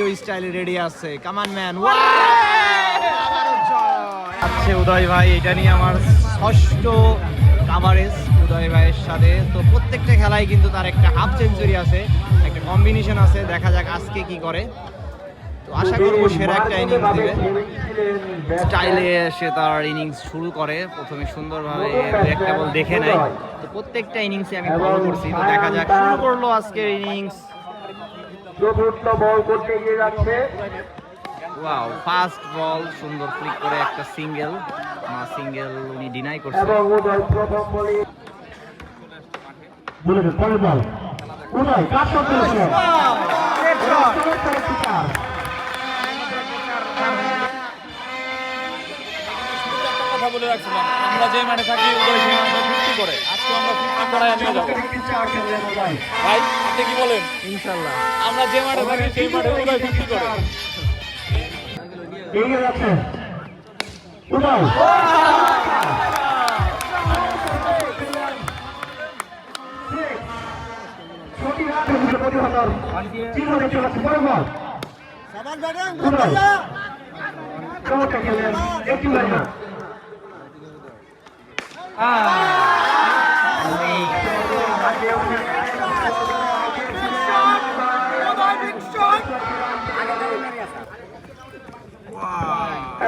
দানবীয় স্টাইলে রেডি আছে। কামান ম্যান আছে উদয় ভাই, এটা নিয়ে আমার ষষ্ঠ কাভারেজ উদয় ভাইয়ের সাথে। তো প্রত্যেকটা খেলায় কিন্তু তার একটা হাফ সেঞ্চুরি আছে, একটা কম্বিনেশন আছে। দেখা যাক আজকে কি করে। তো আশা করব সেরা একটা ইনিংস দিবে। স্টাইলে সে তার ইনিংস শুরু করে। প্রথমে সুন্দরভাবে একটা বল দেখে নেয়। তো প্রত্যেকটা ইনিংসে আমি ফলো করছি। তো দেখা যাক শুরু করল আজকের ইনিংস চতুর্থ বল করতে গিয়ে যাচ্ছে। ওয়াও ফার্স্ট বল সুন্দর ফ্লিক করে একটা সিঙ্গেল মা সিঙ্গেল উনি ডিনাই করছে। এবং উদয় প্রথম বলে বলে পরের বল উদয় কাট করতে কথা বলে রাখছিলাম। আমরা যে মাঠে থাকি উদয় সেই মাঠে ফিফটি করে। আজকে আমরা ফিফটি করাই নিয়ে যাব। ভাই আপনি কি বলেন? ইনশাল্লাহ। আমরা যে মাঠে থাকি সেই মাঠে উদয় ফিফটি করে। এগিয়ে যাচ্ছে। উদয় ছোটি হাতে দুটো প্রতিহতর জীবনে চলেছে পরের বল উদয় চমৎকার খেলেন একটি লাইনার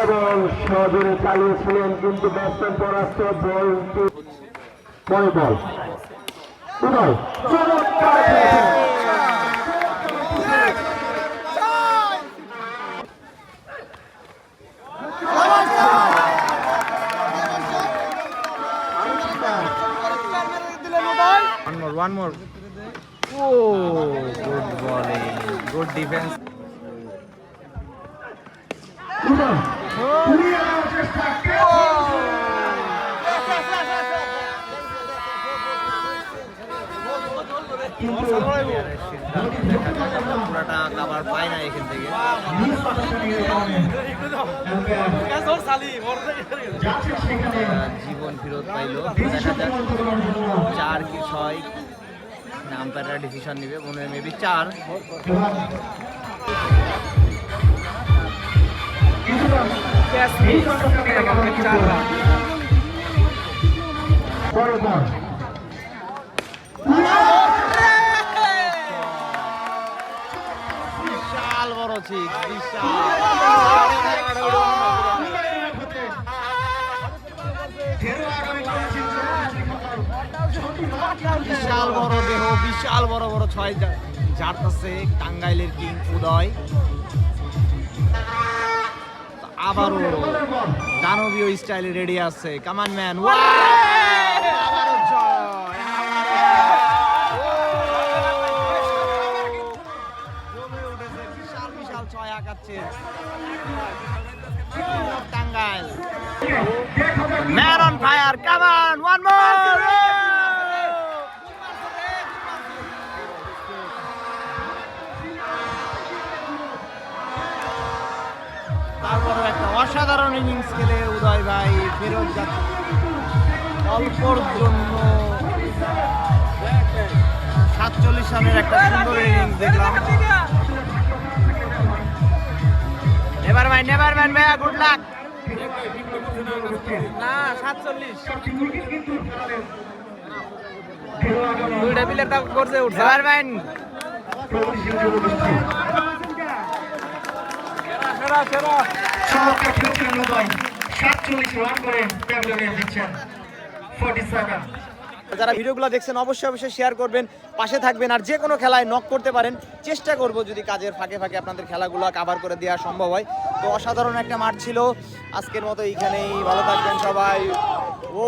এবং সজোরে চালিয়েছিলেন কিন্তু ব্যাটসম্যান পরাস্ত বল পরে বল চমৎকার more, one more. Oh, good volley. good defense. উদয় কিন্তু পুরাটা কাবার পায় না এখান থেকে জীবন ফেরত পাইলো। দেখা যাক চার কি ছয়? আম্পায়াররা ডিসিশন নিবে মনে হয় মেবি চার। পরের বল বিশাল বড় ঠিক বিশাল। বড় দেহ, বিশাল বড় বড় ছয় ঝাড়তেছে টাঙ্গাইলের কিং উদয়। আবারও, দানবীয় স্টাইলে রেডি আছে। কামান ম্যান আবারও on fire come on one more তারপরে একটা অসাধারণ ইনিংস খেলে উদয় ভাই ফেরত যাচ্ছে। অল্পর জন্য সাতচল্লিশ রানের একটা সুন্দর ইনিংস দেখলাম। নেভার মাইন্ড নেভার মাইন্ড ভাইয়া গুড লাক না সাতচল্লিশ। দুইটা বিলের দাম করছে উঠছে। সেরা সেরা চমৎকার খেলছিলেন উদয় সাতচল্লিশ রান করে দিচ্ছেন ফর্টি সেভেন যারা ভিডিওগুলো দেখছেন, অবশ্যই অবশ্যই শেয়ার করবেন, পাশে থাকবেন, আর যে কোনো খেলায় নক করতে পারেন, চেষ্টা করব যদি কাজের ফাঁকে ফাঁকে আপনাদের খেলাগুলো কাভার করে দেওয়া সম্ভব হয়। তো অসাধারণ একটা মাঠ ছিল। আজকের মতো এইখানেই ভালো থাকবেন সবাই। ও!